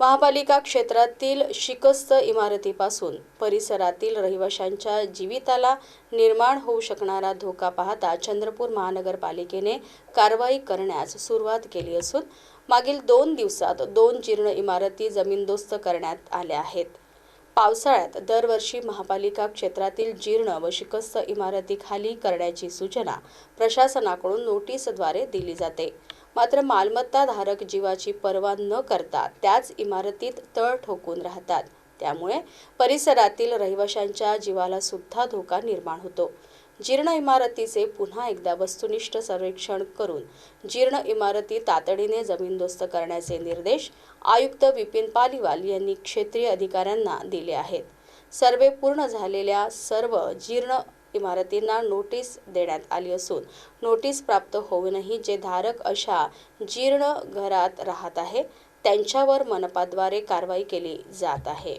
महापालिका क्षेत्रातील शिकस्त इमारतीपासून परिसरातील रहिवाशांच्या जीविताला निर्माण होऊ शकणारा धोका पाहता चंद्रपूर महानगरपालिकेने कारवाई करण्यास सुरुवात केली असून मागील दोन दिवसात दोन जीर्ण इमारती जमीनदोस्त करण्यात आल्या आहेत. पावसाळ्यात दरवर्षी महापालिका क्षेत्रातील जीर्ण व शिकस्त इमारती खाली करण्याची सूचना प्रशासनाकडून नोटीसद्वारे दिली जाते. मात्र मालमत्ता धारक जीवाची पर्वा न करता त्याच इमारतीत तळ ठोकून राहतात. त्यामुळे परिसरातील रहिवाशांच्या जीवाला सुद्धा धोका निर्माण होतो. जीर्ण इमारतीचे पुन्हा एकदा वस्तुनिष्ठ सर्वेक्षण करून जीर्ण इमारती तातडीने जमीनदोस्त करण्याचे निर्देश आयुक्त विपिन पालिवाल यांनी क्षेत्रीय अधिकाऱ्यांना दिले आहेत. सर्वे पूर्ण झालेल्या सर्व जीर्ण इमारतींना नोटीस देण्यात आली असून नोटीस प्राप्त होऊनही जे धारक अशा जीर्ण घरात राहत आहे त्यांच्यावर मनपाद्वारे कारवाई केली जात आहे.